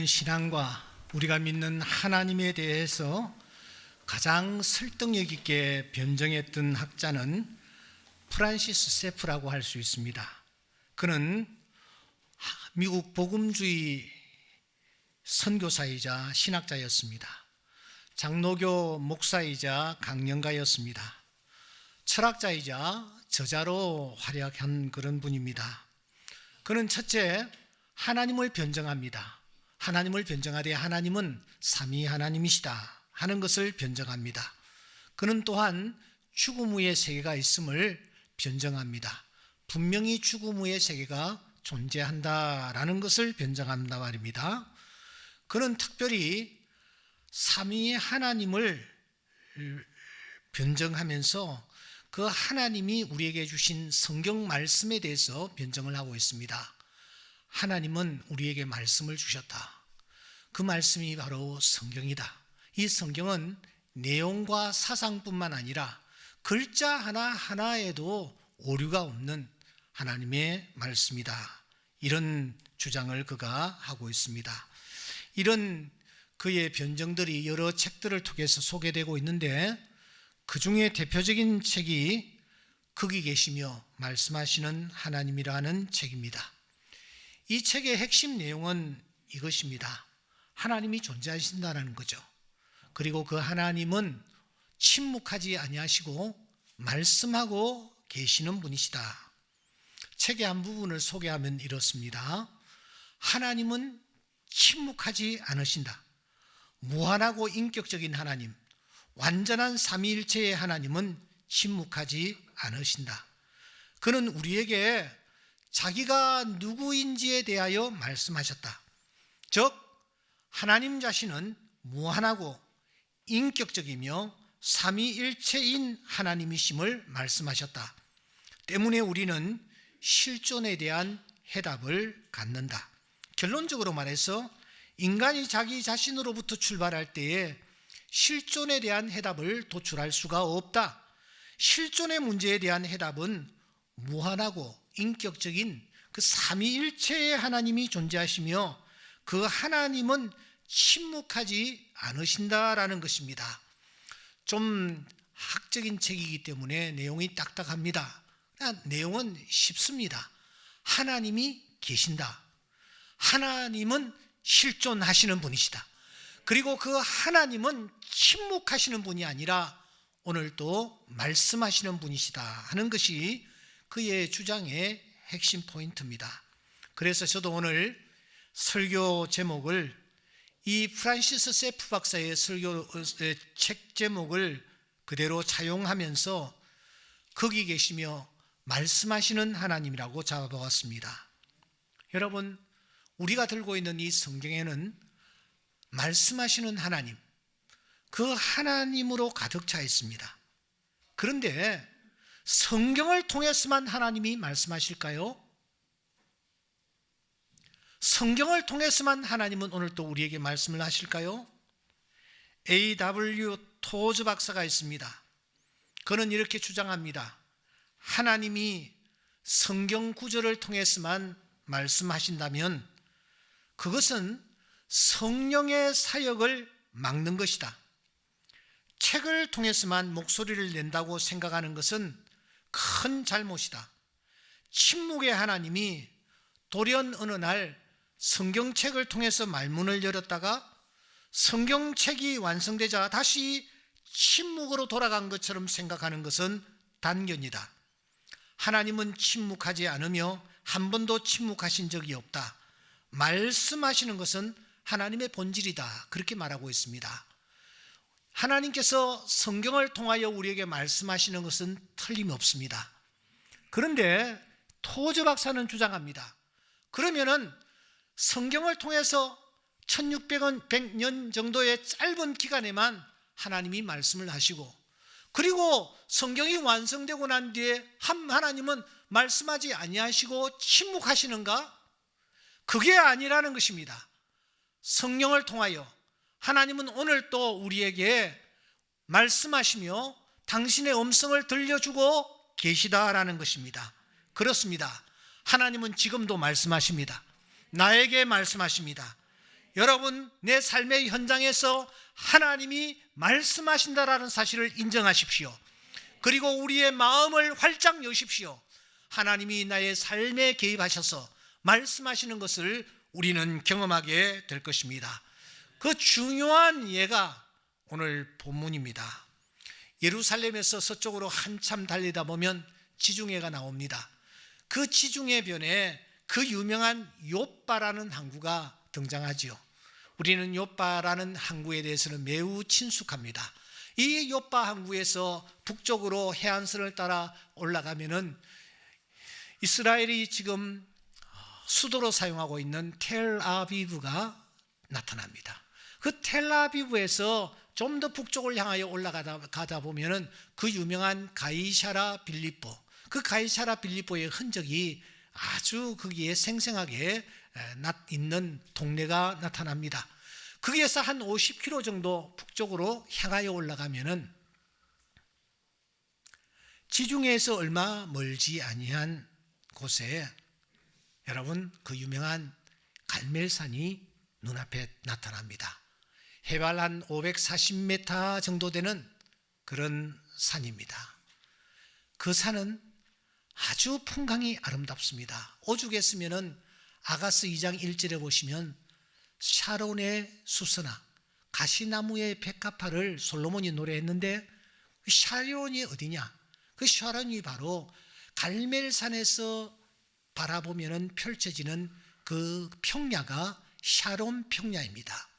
신앙과 우리가 믿는 하나님에 대해서 가장 설득력 있게 변정했던 학자는 프란시스 세프라고 할 수 있습니다. 그는 하- 미국 복음주의 선교사이자 신학자였습니다. 장로교 목사이자 강령가였습니다. 철학자이자 저자로 활약한 그런 분입니다. 그는 첫째 하나님을 변정합니다. 하나님을 변정하되 하나님은 삼위 하나님이시다 하는 것을 변정합니다. 그는 또한 죽음 후의 세계가 있음을 변정합니다. 분명히 죽음 후의 세계가 존재한다라는 것을 변정한다 말입니다. 그는 특별히 삼위의 하나님을 변정하면서 그 하나님이 우리에게 주신 성경 말씀에 대해서 변정을 하고 있습니다. 하나님은 우리에게 말씀을 주셨다. 그 말씀이 바로 성경이다. 이 성경은 내용과 사상뿐만 아니라 글자 하나하나에도 오류가 없는 하나님의 말씀이다. 이런 주장을 그가 하고 있습니다. 이런 그의 변정들이 여러 책들을 통해서 소개되고 있는데 그 중에 대표적인 책이 거기 계시며 말씀하시는 하나님이라는 책입니다. 이 책의 핵심 내용은 이것입니다. 하나님이 존재하신다라는 거죠. 그리고 그 하나님은 침묵하지 아니하시고 말씀하고 계시는 분이시다. 책의 한 부분을 소개하면 이렇습니다. 하나님은 침묵하지 않으신다. 무한하고 인격적인 하나님, 완전한 삼위일체의 하나님은 침묵하지 않으신다. 그는 우리에게 자기가 누구인지에 대하여 말씀하셨다. 즉, 하나님 자신은 무한하고 인격적이며 삼위일체인 하나님이심을 말씀하셨다. 때문에 우리는 실존에 대한 해답을 갖는다. 결론적으로 말해서 인간이 자기 자신으로부터 출발할 때에 실존에 대한 해답을 도출할 수가 없다. 실존의 문제에 대한 해답은 무한하고 인격적인 그 삼위일체의 하나님이 존재하시며 그 하나님은 침묵하지 않으신다라는 것입니다. 좀 학적인 책이기 때문에 내용이 딱딱합니다. 내용은 쉽습니다. 하나님이 계신다. 하나님은 실존하시는 분이시다. 그리고 그 하나님은 침묵하시는 분이 아니라 오늘도 말씀하시는 분이시다 하는 것이 그의 주장의 핵심 포인트입니다. 그래서 저도 오늘 설교 제목을 이 프란시스 세프 박사의 설교 책 제목을 그대로 차용하면서 거기 계시며 말씀하시는 하나님이라고 잡아보았습니다. 여러분, 우리가 들고 있는 이 성경에는 말씀하시는 하나님, 그 하나님으로 가득 차 있습니다. 그런데 성경을 통해서만 하나님이 말씀하실까요? 성경을 통해서만 하나님은 오늘 또 우리에게 말씀을 하실까요? A.W. 토즈 박사가 있습니다. 그는 이렇게 주장합니다. 하나님이 성경 구절을 통해서만 말씀하신다면 그것은 성령의 사역을 막는 것이다. 책을 통해서만 목소리를 낸다고 생각하는 것은 큰 잘못이다. 침묵의 하나님이 돌연 어느 날 성경책을 통해서 말문을 열었다가 성경책이 완성되자 다시 침묵으로 돌아간 것처럼 생각하는 것은 단견이다. 하나님은 침묵하지 않으며 한 번도 침묵하신 적이 없다. 말씀하시는 것은 하나님의 본질이다. 그렇게 말하고 있습니다. 하나님께서 성경을 통하여 우리에게 말씀하시는 것은 틀림없습니다. 그런데 토저 박사는 주장합니다. 그러면은 성경을 통해서 1600년 정도의 짧은 기간에만 하나님이 말씀을 하시고 그리고 성경이 완성되고 난 뒤에 한 하나님은 말씀하지 아니하시고 침묵하시는가? 그게 아니라는 것입니다. 성령을 통하여 하나님은 오늘 또 우리에게 말씀하시며 당신의 음성을 들려주고 계시다라는 것입니다. 그렇습니다. 하나님은 지금도 말씀하십니다. 나에게 말씀하십니다. 여러분 내 삶의 현장에서 하나님이 말씀하신다라는 사실을 인정하십시오. 그리고 우리의 마음을 활짝 여십시오. 하나님이 나의 삶에 개입하셔서 말씀하시는 것을 우리는 경험하게 될 것입니다. 그 중요한 예가 오늘 본문입니다. 예루살렘에서 서쪽으로 한참 달리다 보면 지중해가 나옵니다. 그 지중해 변에 그 유명한 요빠라는 항구가 등장하지요. 우리는 요빠라는 항구에 대해서는 매우 친숙합니다. 이 요빠 항구에서 북쪽으로 해안선을 따라 올라가면은 이스라엘이 지금 수도로 사용하고 있는 텔아비브가 나타납니다. 그 텔아비브에서 좀 더 북쪽을 향하여 올라가다 가다 보면은 그 유명한 가이샤라 빌리포, 그 가이샤라 빌리포의 흔적이 아주 거기에 생생하게 있는 동네가 나타납니다. 거기에서 한 50km 정도 북쪽으로 향하여 올라가면은 지중해에서 얼마 멀지 아니한 곳에 여러분 그 유명한 갈멜산이 눈앞에 나타납니다. 해발 한 540m 정도 되는 그런 산입니다. 그 산은 아주 풍광이 아름답습니다. 오죽에 쓰면은 아가스 2장 1절에 보시면 샤론의 수선화 가시나무의 백합화를 솔로몬이 노래했는데 그 샤론이 어디냐? 그 샤론이 바로 갈멜산에서 바라보면은 펼쳐지는 그 평야가 샤론 평야입니다.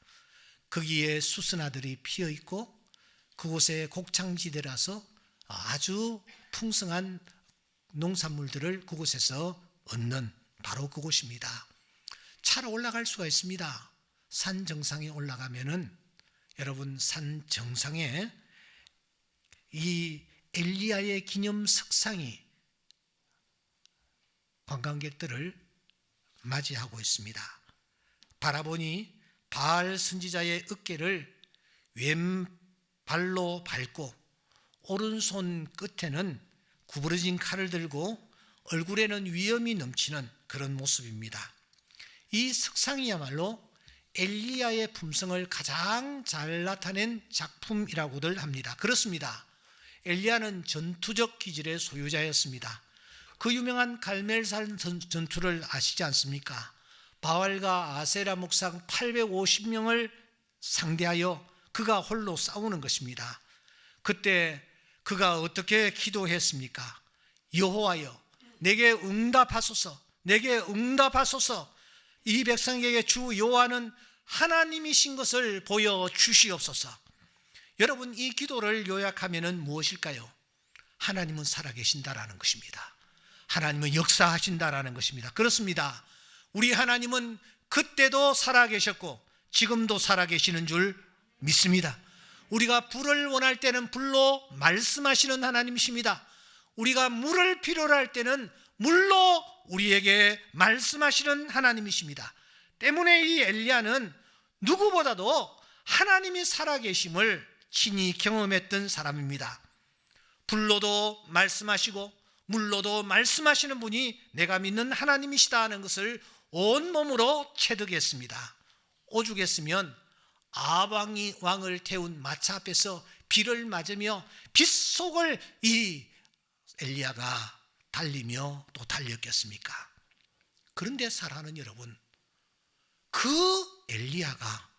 거기에 수선화들이 피어 있고 그곳에 곡창지대라서 아주 풍성한 농산물들을 그곳에서 얻는 바로 그곳입니다. 차로 올라갈 수가 있습니다. 산 정상에 올라가면은 여러분 산 정상에 이 엘리야의 기념 석상이 관광객들을 맞이하고 있습니다. 바라보니 바알 선지자의 어깨를 왼발로 밟고 오른손 끝에는 구부러진 칼을 들고 얼굴에는 위험이 넘치는 그런 모습입니다. 이 석상이야말로 엘리야의 품성을 가장 잘 나타낸 작품이라고들 합니다. 그렇습니다. 엘리야는 전투적 기질의 소유자였습니다. 그 유명한 갈멜산 전투를 아시지 않습니까? 바알과 아세라 목상 850명을 상대하여 그가 홀로 싸우는 것입니다. 그때 그가 어떻게 기도했습니까? 여호와여 내게 응답하소서 내게 응답하소서 이 백성에게 주 여호와는 하나님이신 것을 보여 주시옵소서. 여러분 이 기도를 요약하면은 무엇일까요? 하나님은 살아계신다라는 것입니다. 하나님은 역사하신다라는 것입니다. 그렇습니다. 우리 하나님은 그때도 살아계셨고 지금도 살아계시는 줄 믿습니다. 우리가 불을 원할 때는 불로 말씀하시는 하나님이십니다. 우리가 물을 필요로 할 때는 물로 우리에게 말씀하시는 하나님이십니다. 때문에 이 엘리야는 누구보다도 하나님이 살아계심을 친히 경험했던 사람입니다. 불로도 말씀하시고 물로도 말씀하시는 분이 내가 믿는 하나님이시다 하는 것을 온몸으로 체득했습니다. 오죽했으면 아방이 왕을 태운 마차 앞에서 비를 맞으며 빗속을 이 엘리야가 달리며 또 달렸겠습니까? 그런데 사랑하는 여러분, 그 엘리야가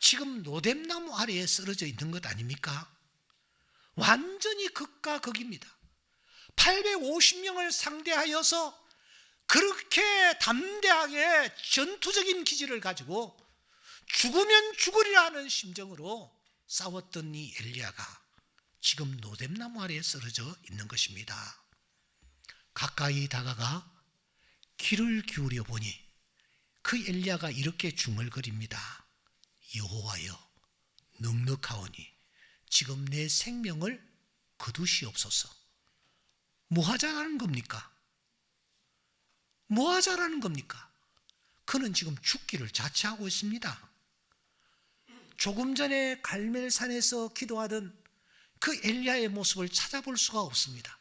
지금 노뎀나무 아래에 쓰러져 있는 것 아닙니까? 완전히 극과 극입니다. 850명을 상대하여서 그렇게 담대하게 전투적인 기질을 가지고 죽으면 죽으리라는 심정으로 싸웠던 이 엘리야가 지금 노뎀나무 아래에 쓰러져 있는 것입니다. 가까이 다가가 귀를 기울여 보니 그 엘리야가 이렇게 중얼거립니다. 여호와여 넉넉하오니 지금 내 생명을 거두시옵소서. 뭐 하자라는 겁니까? 뭐 하자라는 겁니까? 그는 지금 죽기를 자처하고 있습니다. 조금 전에 갈멜산에서 기도하던 그 엘리야의 모습을 찾아볼 수가 없습니다.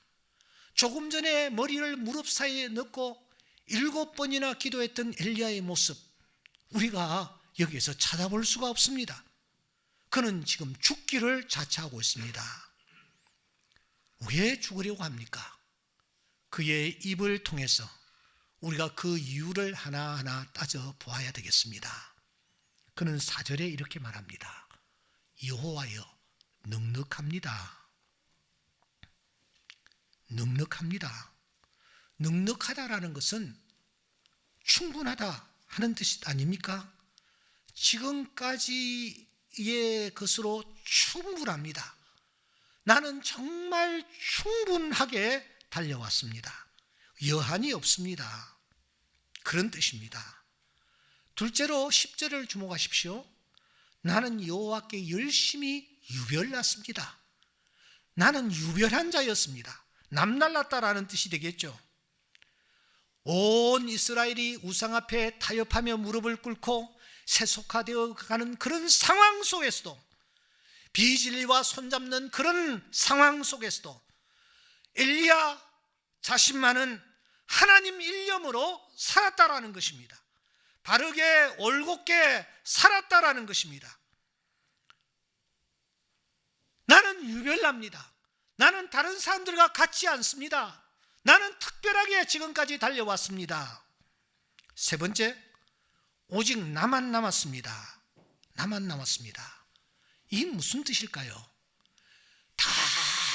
조금 전에 머리를 무릎 사이에 넣고 일곱 번이나 기도했던 엘리야의 모습 우리가 여기에서 찾아볼 수가 없습니다. 그는 지금 죽기를 자처하고 있습니다. 왜 죽으려고 합니까? 그의 입을 통해서 우리가 그 이유를 하나하나 따져 보아야 되겠습니다. 그는 사절에 이렇게 말합니다. 여호와여 넉넉합니다. 넉넉합니다. 넉넉하다라는 것은 충분하다 하는 뜻이 아닙니까? 지금까지의 것으로 충분합니다. 나는 정말 충분하게 달려왔습니다. 여한이 없습니다. 그런 뜻입니다. 둘째로 10절을 주목하십시오. 나는 여호와께 열심히 유별났습니다. 나는 유별한 자였습니다. 남날랐다라는 뜻이 되겠죠. 온 이스라엘이 우상 앞에 타협하며 무릎을 꿇고 세속화되어 가는 그런 상황 속에서도 비진리와 손잡는 그런 상황 속에서도 엘리야 자신만은 하나님 일념으로 살았다라는 것입니다. 바르게 올곧게 살았다라는 것입니다. 나는 유별납니다. 나는 다른 사람들과 같지 않습니다. 나는 특별하게 지금까지 달려왔습니다. 세 번째, 오직 나만 남았습니다. 나만 남았습니다. 이 무슨 뜻일까요? 다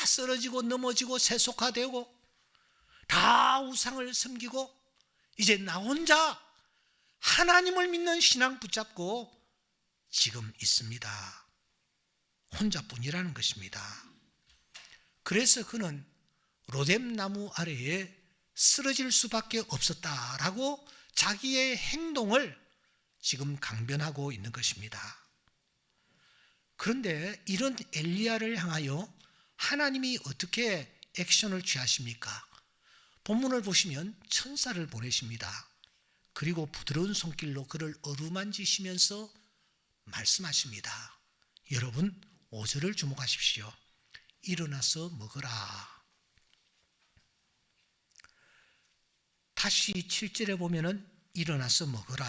쓰러지고 넘어지고 세속화되고 다 우상을 섬기고 이제 나 혼자 하나님을 믿는 신앙 붙잡고 지금 있습니다. 혼자뿐이라는 것입니다. 그래서 그는 로뎀 나무 아래에 쓰러질 수밖에 없었다라고 자기의 행동을 지금 강변하고 있는 것입니다. 그런데 이런 엘리야를 향하여 하나님이 어떻게 액션을 취하십니까? 본문을 보시면 천사를 보내십니다. 그리고 부드러운 손길로 그를 어루만지시면서 말씀하십니다. 여러분, 5절을 주목하십시오. 일어나서 먹으라. 다시 7절에 보면은 일어나서 먹으라.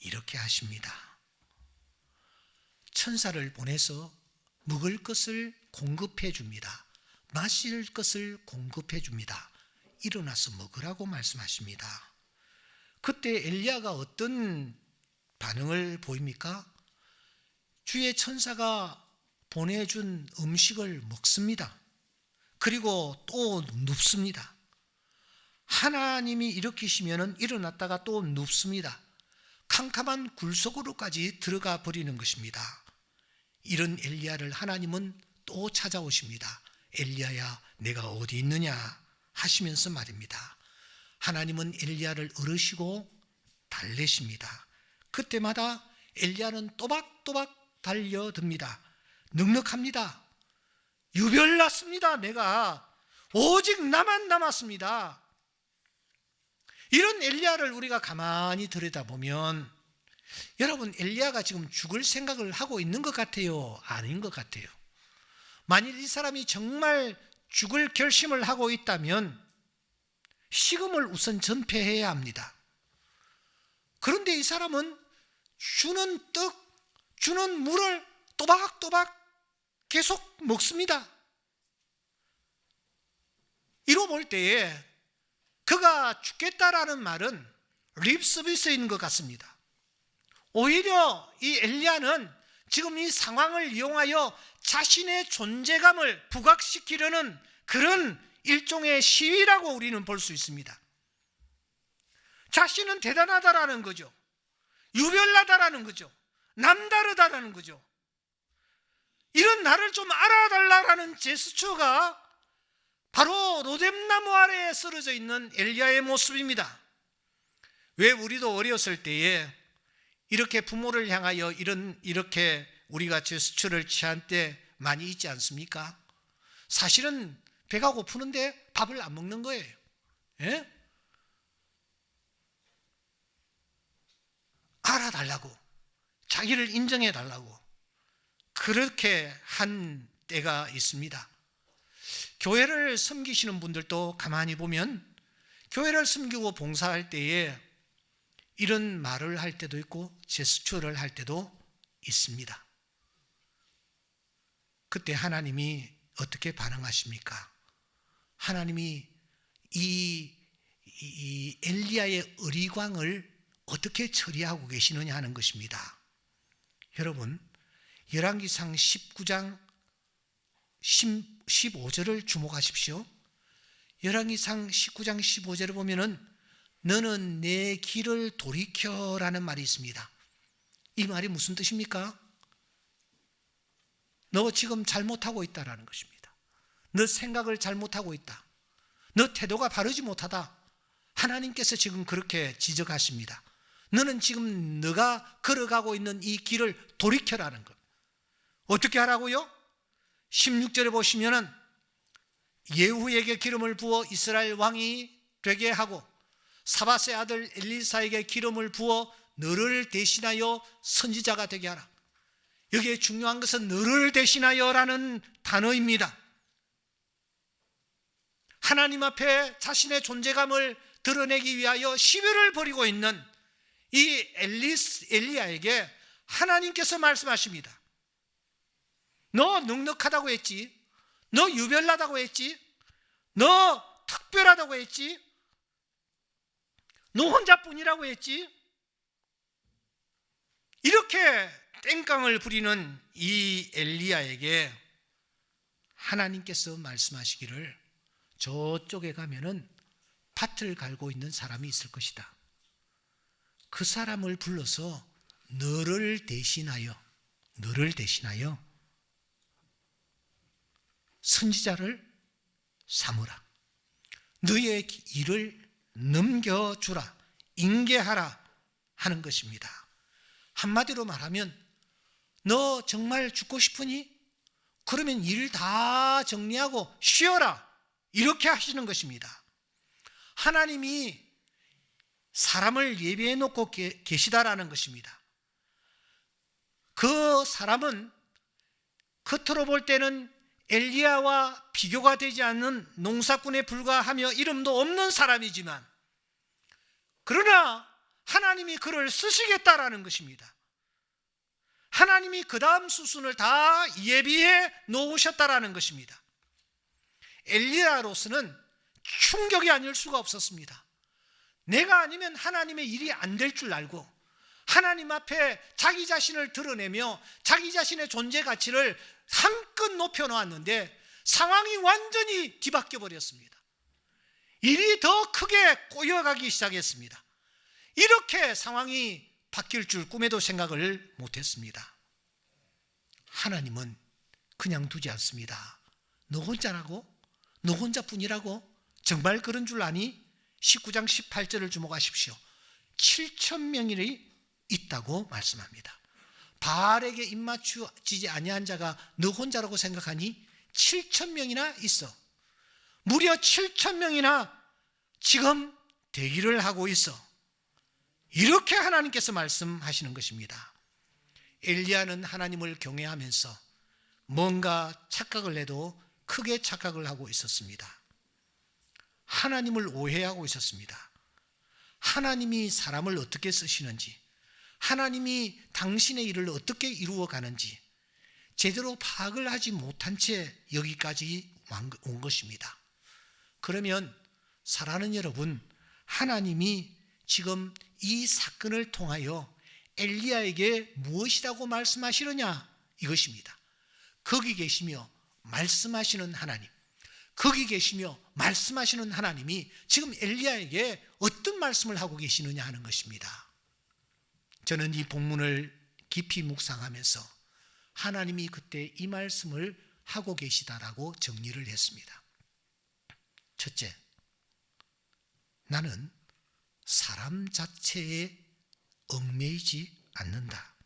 이렇게 하십니다. 천사를 보내서 먹을 것을 공급해 줍니다. 마실 것을 공급해 줍니다. 일어나서 먹으라고 말씀하십니다. 그때 엘리야가 어떤 반응을 보입니까? 주의 천사가 보내준 음식을 먹습니다. 그리고 또 눕습니다. 하나님이 일으키시면 일어났다가 또 눕습니다. 캄캄한 굴 속으로까지 들어가 버리는 것입니다. 이런 엘리야를 하나님은 또 찾아오십니다. 엘리야야, 내가 어디 있느냐 하시면서 말입니다. 하나님은 엘리야를 어르시고 달래십니다. 그때마다 엘리야는 또박또박 달려듭니다. 넉넉합니다. 유별났습니다. 내가 오직 나만 남았습니다. 이런 엘리야를 우리가 가만히 들여다보면 여러분 엘리야가 지금 죽을 생각을 하고 있는 것 같아요? 아닌 것 같아요. 만일 이 사람이 정말 죽을 결심을 하고 있다면 식음을 우선 전폐해야 합니다. 그런데 이 사람은 주는 떡, 주는 물을 또박또박 계속 먹습니다. 이로 볼 때에 그가 죽겠다라는 말은 립서비스인 것 같습니다. 오히려 이 엘리야는 지금 이 상황을 이용하여 자신의 존재감을 부각시키려는 그런 일종의 시위라고 우리는 볼 수 있습니다. 자신은 대단하다라는 거죠. 유별나다라는 거죠. 남다르다라는 거죠. 이런 나를 좀 알아달라라는 제스처가 바로 로뎀나무 아래에 쓰러져 있는 엘리야의 모습입니다. 왜 우리도 어렸을 때에 이렇게 부모를 향하여 이런 이렇게 우리가 제스처를 취한 때 많이 있지 않습니까? 사실은 배가 고프는데 밥을 안 먹는 거예요. 예? 알아달라고 자기를 인정해 달라고 그렇게 한 때가 있습니다. 교회를 섬기시는 분들도 가만히 보면 교회를 섬기고 봉사할 때에 이런 말을 할 때도 있고 제스처를 할 때도 있습니다. 그때 하나님이 어떻게 반응하십니까? 하나님이 이, 이 엘리야의 의리광을 어떻게 처리하고 계시느냐 하는 것입니다. 여러분, 열왕기상 19장 15절을 주목하십시오. 열왕기상 19장 15절을 보면은 너는 내 길을 돌이켜라는 말이 있습니다. 이 말이 무슨 뜻입니까? 너 지금 잘못하고 있다라는 것입니다. 너 생각을 잘못하고 있다. 너 태도가 바르지 못하다. 하나님께서 지금 그렇게 지적하십니다. 너는 지금 너가 걸어가고 있는 이 길을 돌이켜라는 것. 어떻게 하라고요? 16절에 보시면은 예후에게 기름을 부어 이스라엘 왕이 되게 하고 사바세 아들 엘리사에게 기름을 부어 너를 대신하여 선지자가 되게 하라. 여기에 중요한 것은 너를 대신하여라는 단어입니다. 하나님 앞에 자신의 존재감을 드러내기 위하여 시비를 벌이고 있는 이 엘리스, 엘리야에게 하나님께서 말씀하십니다. 너 넉넉하다고 했지. 너 유별나다고 했지. 너 특별하다고 했지. 너 혼자뿐이라고 했지. 이렇게 땡깡을 부리는 이 엘리야에게 하나님께서 말씀하시기를 저쪽에 가면은 밭을 갈고 있는 사람이 있을 것이다. 그 사람을 불러서 너를 대신하여 너를 대신하여 선지자를 삼으라. 너의 일을 넘겨주라. 인계하라 하는 것입니다. 한마디로 말하면 너 정말 죽고 싶으니? 그러면 일 다 정리하고 쉬어라. 이렇게 하시는 것입니다. 하나님이 사람을 예비해 놓고 계시다라는 것입니다. 그 사람은 겉으로 볼 때는 엘리야와 비교가 되지 않는 농사꾼에 불과하며 이름도 없는 사람이지만 그러나 하나님이 그를 쓰시겠다라는 것입니다. 하나님이 그 다음 수순을 다 예비해 놓으셨다라는 것입니다. 엘리야로서는 충격이 아닐 수가 없었습니다. 내가 아니면 하나님의 일이 안 될 줄 알고 하나님 앞에 자기 자신을 드러내며 자기 자신의 존재 가치를 한껏 높여 놓았는데 상황이 완전히 뒤바뀌어 버렸습니다. 일이 더 크게 꼬여가기 시작했습니다. 이렇게 상황이 바뀔 줄 꿈에도 생각을 못했습니다. 하나님은 그냥 두지 않습니다. 너 혼자라고? 너 혼자뿐이라고? 정말 그런 줄 아니? 19장 18절을 주목하십시오. 7천 명이 있다고 말씀합니다. 바알에게 입맞추지 아니한 자가 너 혼자라고 생각하니 7천 명이나 있어. 무려 7천 명이나 지금 대기를 하고 있어. 이렇게 하나님께서 말씀하시는 것입니다. 엘리야는 하나님을 경외하면서 뭔가 착각을 해도 크게 착각을 하고 있었습니다. 하나님을 오해하고 있었습니다. 하나님이 사람을 어떻게 쓰시는지, 하나님이 당신의 일을 어떻게 이루어 가는지 제대로 파악을 하지 못한 채 여기까지 온 것입니다. 그러면 사랑하는 여러분, 하나님이 지금 이 사건을 통하여 엘리야에게 무엇이라고 말씀하시느냐 이것입니다. 거기 계시며 말씀하시는 하나님, 거기 계시며 말씀하시는 하나님이 지금 엘리야에게 어떤 말씀을 하고 계시느냐 하는 것입니다. 저는 이 본문을 깊이 묵상하면서 하나님이 그때 이 말씀을 하고 계시다라고 정리를 했습니다. 첫째, 나는 사람 자체에 얽매이지 않는다.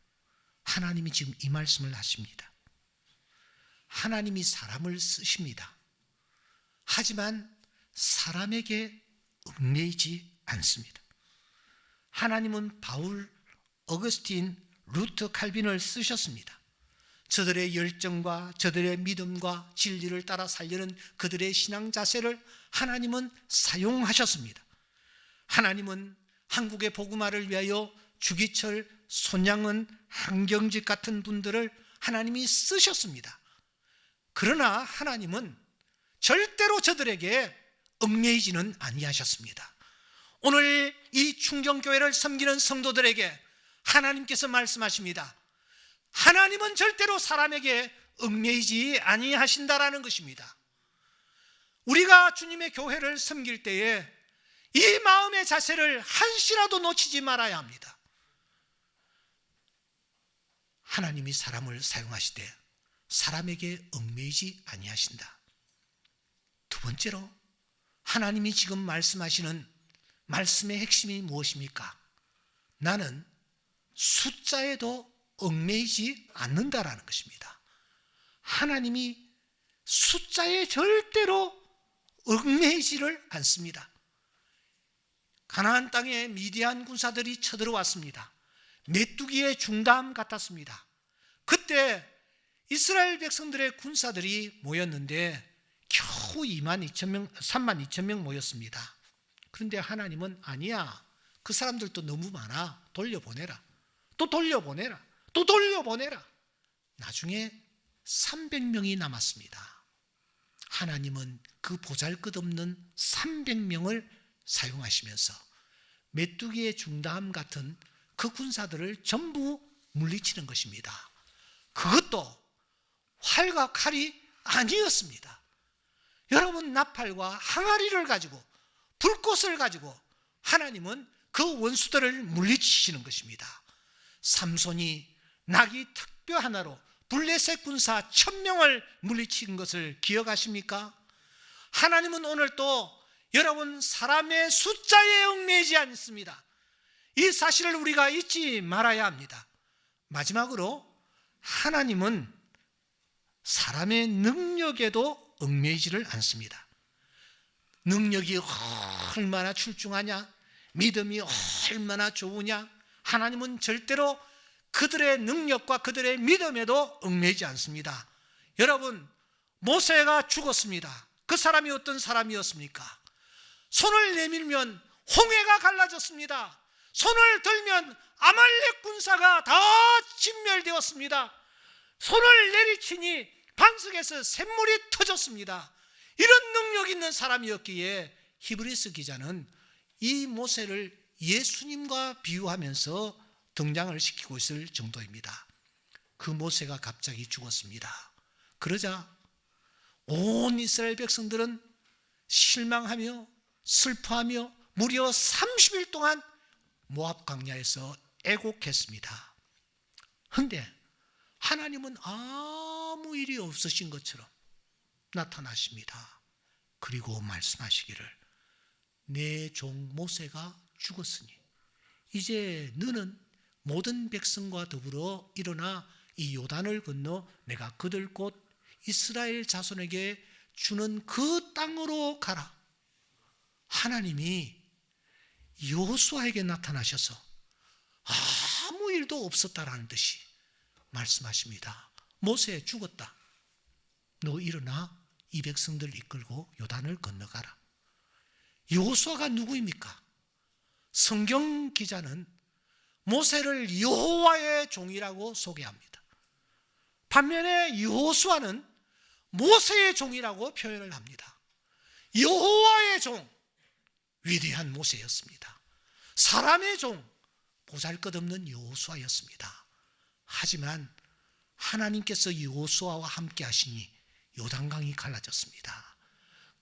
하나님이 지금 이 말씀을 하십니다. 하나님이 사람을 쓰십니다. 하지만 사람에게 얽매이지 않습니다. 하나님은 바울, 어거스틴, 루터 칼빈을 쓰셨습니다. 저들의 열정과 저들의 믿음과 진리를 따라 살려는 그들의 신앙 자세를 하나님은 사용하셨습니다. 하나님은 한국의 복음화를 위하여 주기철, 손양은, 한경직 같은 분들을 하나님이 쓰셨습니다. 그러나 하나님은 절대로 저들에게 얽매이지는 아니하셨습니다. 오늘 이 충정교회를 섬기는 성도들에게 하나님께서 말씀하십니다. 하나님은 절대로 사람에게 얽매이지 아니하신다라는 것입니다. 우리가 주님의 교회를 섬길 때에 이 마음의 자세를 한시라도 놓치지 말아야 합니다. 하나님이 사람을 사용하시되 사람에게 얽매이지 아니하신다. 두 번째로 하나님이 지금 말씀하시는 말씀의 핵심이 무엇입니까? 나는 숫자에도 얽매이지 않는다라는 것입니다. 하나님이 숫자에 절대로 얽매이지를 않습니다. 가나안 땅에 미디안 군사들이 쳐들어왔습니다. 메뚜기의 중담 같았습니다. 그때 이스라엘 백성들의 군사들이 모였는데 겨우 2만 2천 명, 3만 2천 명 모였습니다. 그런데 하나님은 아니야. 그 사람들도 너무 많아. 돌려보내라. 또 돌려보내라. 또 돌려보내라. 나중에 300명이 남았습니다. 하나님은 그 보잘 것 없는 300명을 사용하시면서 메뚜기의 중담 같은 그 군사들을 전부 물리치는 것입니다. 그것도 활과 칼이 아니었습니다. 여러분 나팔과 항아리를 가지고 불꽃을 가지고 하나님은 그 원수들을 물리치시는 것입니다. 삼손이 낙이 특별 하나로 블레셋 군사 천명을 물리친 것을 기억하십니까? 하나님은 오늘 또 여러분 사람의 숫자에 얽매이지 않습니다. 이 사실을 우리가 잊지 말아야 합니다. 마지막으로 하나님은 사람의 능력에도 얽매이지를 않습니다. 능력이 얼마나 출중하냐, 믿음이 얼마나 좋으냐, 하나님은 절대로 그들의 능력과 그들의 믿음에도 얽매이지 않습니다. 여러분, 모세가 죽었습니다. 그 사람이 어떤 사람이었습니까? 손을 내밀면 홍해가 갈라졌습니다. 손을 들면 아말렉 군사가 다 진멸되었습니다. 손을 내리치니 반석에서 샘물이 터졌습니다. 이런 능력 있는 사람이었기에 히브리스 기자는 이 모세를 예수님과 비유하면서 등장을 시키고 있을 정도입니다. 그 모세가 갑자기 죽었습니다. 그러자 온 이스라엘 백성들은 실망하며 슬퍼하며 무려 30일 동안 모압 광야에서 애곡했습니다. 근데 하나님은 아무 일이 없으신 것처럼 나타나십니다. 그리고 말씀하시기를 내 종 모세가 죽었으니 이제 너는 모든 백성과 더불어 일어나 이 요단을 건너 내가 그들 곳 이스라엘 자손에게 주는 그 땅으로 가라. 하나님이 요수아에게 나타나셔서 아무 일도 없었다라는 듯이 말씀하십니다. 모세 죽었다. 너 일어나 이 백성들 이끌고 요단을 건너가라. 요수아가 누구입니까? 성경 기자는 모세를 여호와의 종이라고 소개합니다. 반면에 여호수아는 모세의 종이라고 표현을 합니다. 여호와의 종 위대한 모세였습니다. 사람의 종 보잘것없는 여호수아였습니다. 하지만 하나님께서 여호수아와 함께 하시니 요단강이 갈라졌습니다.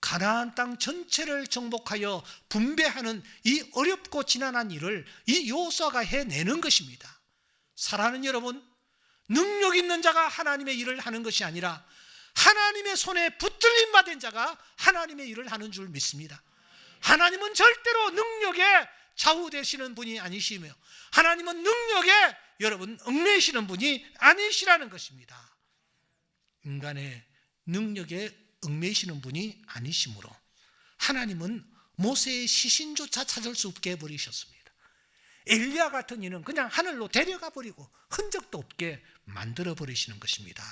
가나안 땅 전체를 정복하여 분배하는 이 어렵고 지난한 일을 이 여호수아가 해내는 것입니다. 사랑하는 여러분, 능력 있는 자가 하나님의 일을 하는 것이 아니라 하나님의 손에 붙들림 받은 자가 하나님의 일을 하는 줄 믿습니다. 하나님은 절대로 능력에 좌우되시는 분이 아니시며 하나님은 능력에 여러분 얽매시는 분이 아니시라는 것입니다. 인간의 능력에 얽매시는 분이 아니시므로 하나님은 모세의 시신조차 찾을 수 없게 해버리셨습니다. 엘리야 같은 이는 그냥 하늘로 데려가 버리고 흔적도 없게 만들어 버리시는 것입니다.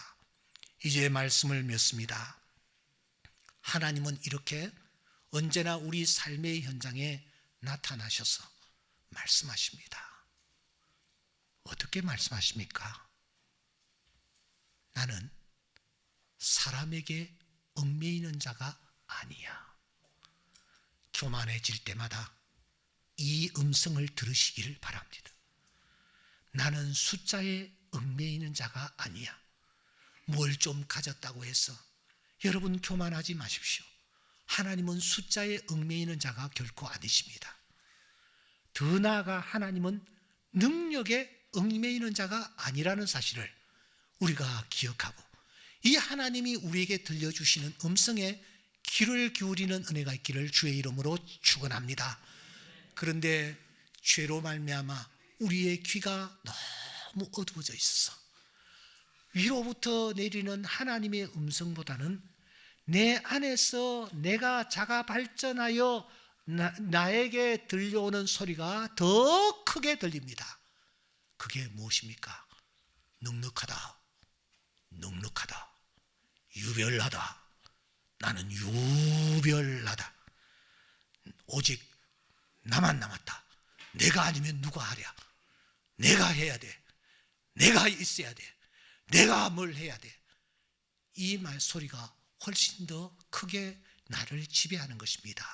이제 말씀을 맺습니다. 하나님은 이렇게 언제나 우리 삶의 현장에 나타나셔서 말씀하십니다. 어떻게 말씀하십니까? 나는 사람에게 얽매이는 자가 아니야. 교만해질 때마다 이 음성을 들으시기를 바랍니다. 나는 숫자에 얽매이는 자가 아니야. 뭘 좀 가졌다고 해서 여러분 교만하지 마십시오. 하나님은 숫자에 얽매이는 자가 결코 아니십니다. 더 나아가 하나님은 능력에 얽매이는 자가 아니라는 사실을 우리가 기억하고 이 하나님이 우리에게 들려주시는 음성에 귀를 기울이는 은혜가 있기를 주의 이름으로 축원합니다. 그런데 죄로 말미암아 우리의 귀가 너무 어두워져 있어서 위로부터 내리는 하나님의 음성보다는 내 안에서 내가 자가 발전하여 나, 에게 들려오는 소리가 더 크게 들립니다. 그게 무엇입니까? 넉넉하다. 넉넉하다. 유별하다. 나는 유별하다. 오직 나만 남았다. 내가 아니면 누가 하랴? 내가 해야 돼. 내가 있어야 돼. 내가 뭘 해야 돼. 이 말 소리가 훨씬 더 크게 나를 지배하는 것입니다.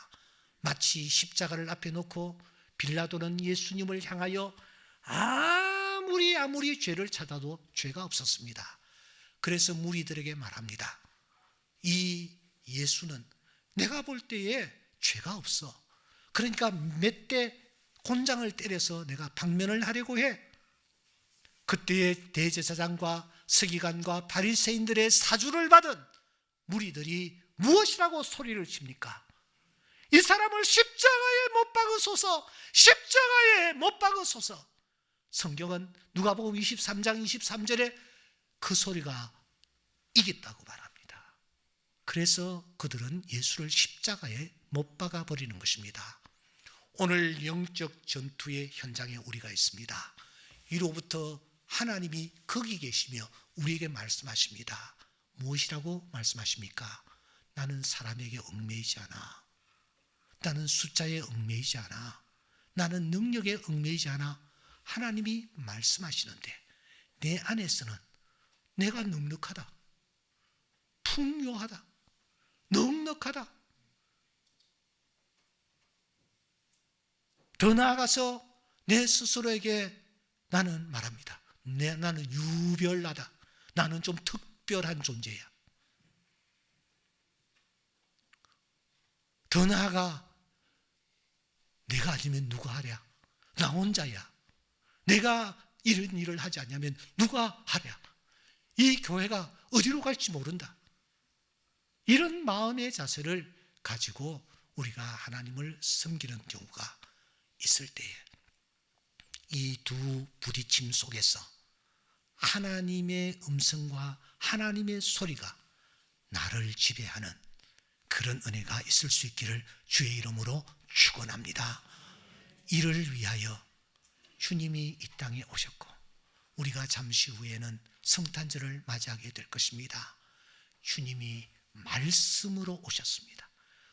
마치 십자가를 앞에 놓고 빌라도는 예수님을 향하여 아무리 아무리 죄를 찾아도 죄가 없었습니다. 그래서 무리들에게 말합니다. 이 예수는 내가 볼 때에 죄가 없어. 그러니까 몇 대 곤장을 때려서 내가 방면을 하려고 해. 그때의 대제사장과 서기관과 바리새인들의 사주를 받은 무리들이 무엇이라고 소리를 칩니까? 이 사람을 십자가에 못 박으소서, 십자가에 못 박으소서. 성경은 누가복음 23장 23절에 그 소리가 이겼다고 말합니다. 그래서 그들은 예수를 십자가에 못 박아 버리는 것입니다. 오늘 영적 전투의 현장에 우리가 있습니다. 이로부터 하나님이 거기 계시며 우리에게 말씀하십니다. 무엇이라고 말씀하십니까? 나는 사람에게 얽매이지 않아. 나는 숫자에 얽매이지 않아. 나는 능력에 얽매이지 않아. 하나님이 말씀하시는데 내 안에서는 내가 넉넉하다. 풍요하다. 넉넉하다. 더 나아가서 내 스스로에게 나는 말합니다. 내, 나는 유별나다. 나는 좀 특별한 존재야. 더 나아가 내가 아니면 누가 하랴? 나 혼자야. 내가 이런 일을 하지 않냐면 누가 하랴? 이 교회가 어디로 갈지 모른다. 이런 마음의 자세를 가지고 우리가 하나님을 섬기는 경우가 있을 때에 이 두 부딪힘 속에서 하나님의 음성과 하나님의 소리가 나를 지배하는 그런 은혜가 있을 수 있기를 주의 이름으로 축원합니다. 이를 위하여 주님이 이 땅에 오셨고 우리가 잠시 후에는 성탄절을 맞이하게 될 것입니다. 주님이 말씀으로 오셨습니다.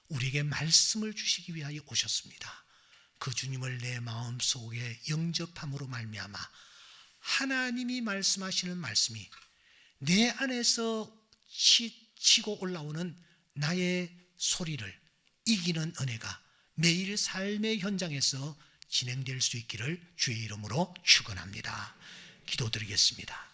우리에게 말씀을 주시기 위하여 오셨습니다. 그 주님을 내 마음 속에 영접함으로 말미암아 하나님이 말씀하시는 말씀이 내 안에서 치, 치고 올라오는 나의 소리를 이기는 은혜가 매일 삶의 현장에서 진행될 수 있기를 주의 이름으로 축원합니다. 기도드리겠습니다.